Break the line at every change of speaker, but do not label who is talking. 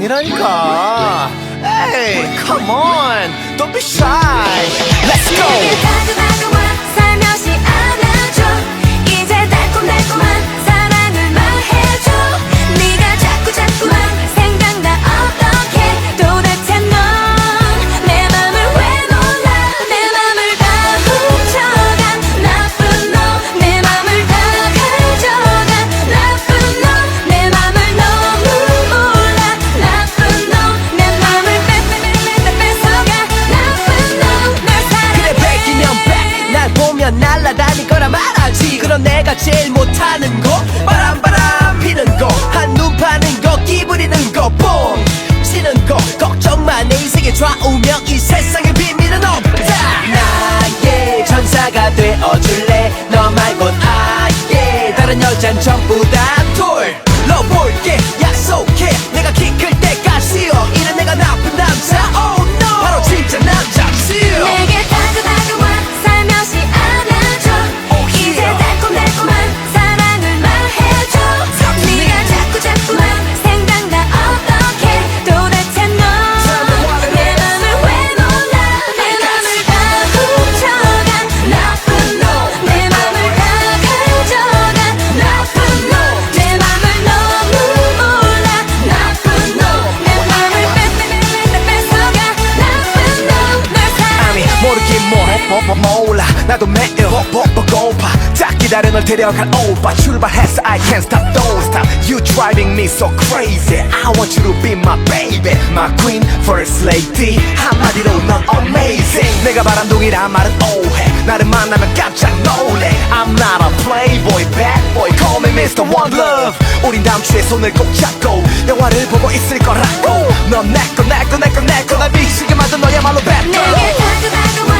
何々か。 먹먹먹고
봐 딱 기다려 널 데려간 오빠 출발했어 I can't stop don't stop. You driving me so crazy. I want you to be my baby My queen first lady. 한마디로 넌 amazing. 내가 바람둥이란 말은 오해. 나를 만나면 깜짝 놀래. I'm not a playboy bad boy. Call me Mr. One Love. 우린 다음 주에 손을 꼭 잡고 영화를 보고 있을 거라고. 넌 내꺼 내꺼 내꺼 내꺼. 날 미치게 만든 너야말로 bad girl.
내게 다가와